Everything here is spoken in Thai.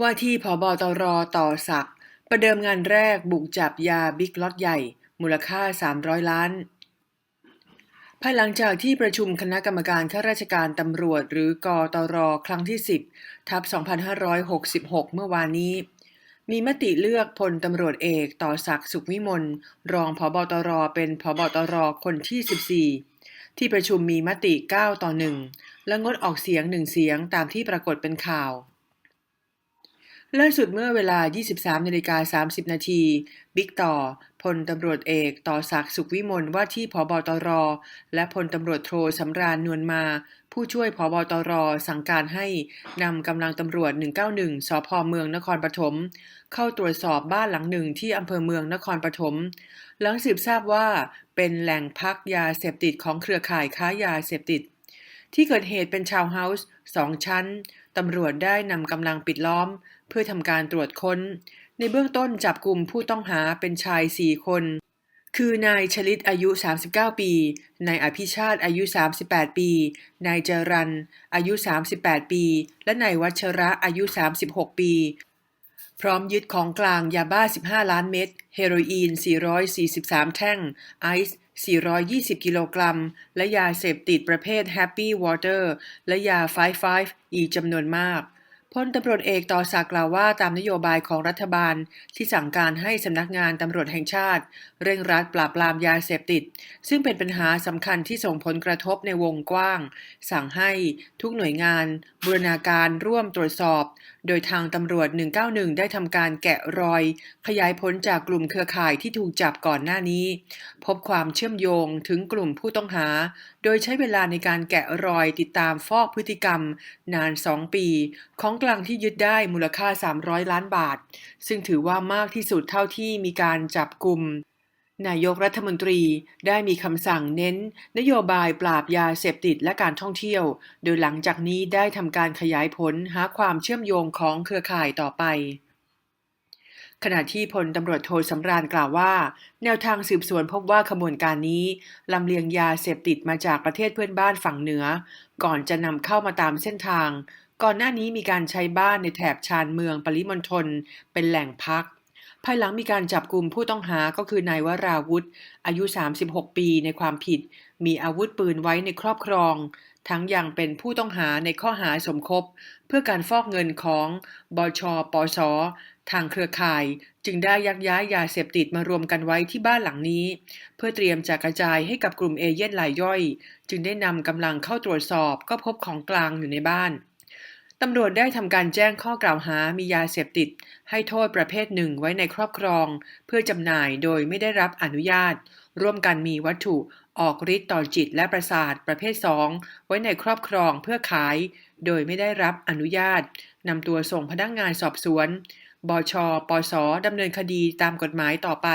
ว่าที่ผบตรต่อศักด์ประเดิมงานแรกบุกจับยาบิ๊กล็อตใหญ่ มูลค่า 300 ล้าน ภายหลังจากที่ประชุมคณะกรรมการข้าราชการตำรวจ หรือกอตรครั้งที่ 10 ทับ 2566 เมื่อวานนี้ มีมติเลือกพลตำรวจเอกต่อศักดิ์สุขวิมล รองผบตรเป็นผบตรคนที่ 14ที่ประชุมมีมติ 9 ต่อ 1 และงดออกเสียงหนึ่งเสียงตามที่ปรากฏเป็นข่าว ล่าสุดเมื่อเวลา 23นาฬิกา30 นาที บิ๊กต่อ พลตำรวจเอก ต่อศักดิ์สุขวิมลว่าที่ผบตร และพลตำรวจโทสำราญนวลมา ผู้ช่วยผบตร สั่งการให้นำกำลังตำรวจ 191 สพเมืองนครปฐม เข้าตรวจสอบบ้านหลังหนึ่งที่อำเภอเมืองนครปฐม หลังสืบทราบว่าเป็นแหล่งพักยาเสพติดของเครือข่ายค้ายาเสพติด ที่เกิดเหตุเป็นชาวเฮาส์สองชั้น ตำรวจได้นำกำลังปิดล้อม เพื่อทำการตรวจค้น ในเบื้องต้นจับกลุ่มผู้ต้องหาเป็นชาย 4 คน คือนายชลิตอายุ 39 ปี นายอภิชาติอายุ 38 ปี นายจรันอายุ 38 ปี และนายวัชระอายุ 36 ปี พร้อมยึดของกลางยาบ้า 15 ล้านเม็ด เฮโรอีน 443 แท่ง ไอซ์ 420 กิโลกรัม และยาเสพติดประเภท Happy Water และยา 5-5อีกจำนวนมาก พลตำรวจเอกต่อศักดิ์กล่าวว่าตามนโยบายของรัฐบาลที่สั่งการให้สำนักงานตำรวจแห่งชาติ เร่งรัดปราบปรามยาเสพติด ซึ่งเป็นปัญหาสำคัญที่ส่งผลกระทบในวงกว้าง สั่งให้ทุกหน่วยงานบูรณาการร่วมตรวจสอบ โดยทางตำรวจ 191 ได้ทำการแกะรอย ขยายผลจากกลุ่มเครือข่ายที่ถูกจับก่อนหน้านี้ พบความเชื่อมโยงถึงกลุ่มผู้ต้องหา โดยใช้เวลาในการแกะรอยติดตามฟอกพฤติกรรม นาน 2 ปีของกลางที่ยึดได้มูลค่า 300 ล้านบาท ซึ่งถือว่ามากที่สุดเท่าที่มีการจับกลุ่มนายกรัฐมนตรีได้มีคำสั่งเน้น นโยบายปราบยาเสพติดและการท่องเที่ยว โดยหลังจากนี้ได้ทำการขยายผลหาความเชื่อมโยงของเครือข่ายต่อไป ขณะที่พลตำรวจโทสำราญกล่าวว่า แนวทางสืบสวนพบว่าขบวนการนี้ลำเลียงยาเสพติดมาจากประเทศเพื่อนบ้านฝั่งเหนือ ก่อนจะนำเข้ามาตามเส้นทาง ก่อนหน้านี้มีการใช้บ้านในแถบชานเมืองปริมณฑลเป็นแหล่งพัก ภายหลังมีการจับกลุ่มผู้ต้องหาก็คือนายวราวุธ อายุ 36 ปีในความผิด มีอาวุธปืนไว้ในครอบครอง ทั้งยังเป็นผู้ต้องหาในข้อหาสมคบ เพื่อการฟอกเงินของบชปสทางเครือข่าย จึงได้ยักย้ายยาเสพติดมารวมกันไว้ที่บ้านหลังนี้ เพื่อเตรียมจะกระจายให้กับกลุ่มเอเย่นรายย่อย จึงได้นำกำลังเข้าตรวจสอบก็พบของกลางอยู่ในบ้าน ตำรวจได้ทำการแจ้งข้อกล่าวหา มียาเสพติด ให้โทษประเภทหนึ่งไว้ในครอบครอง เพื่อจำหน่ายโดยไม่ได้รับอนุญาต ร่วมกันมีวัตถุออกฤทธิ์ต่อจิตและประสาทประเภท 2 ไว้ในครอบครองเพื่อขาย โดยไม่ได้รับอนุญาตนำตัวส่งพนักงงานสอบสวน บช ปสดำเนินคดีตามกฎหมายต่อไป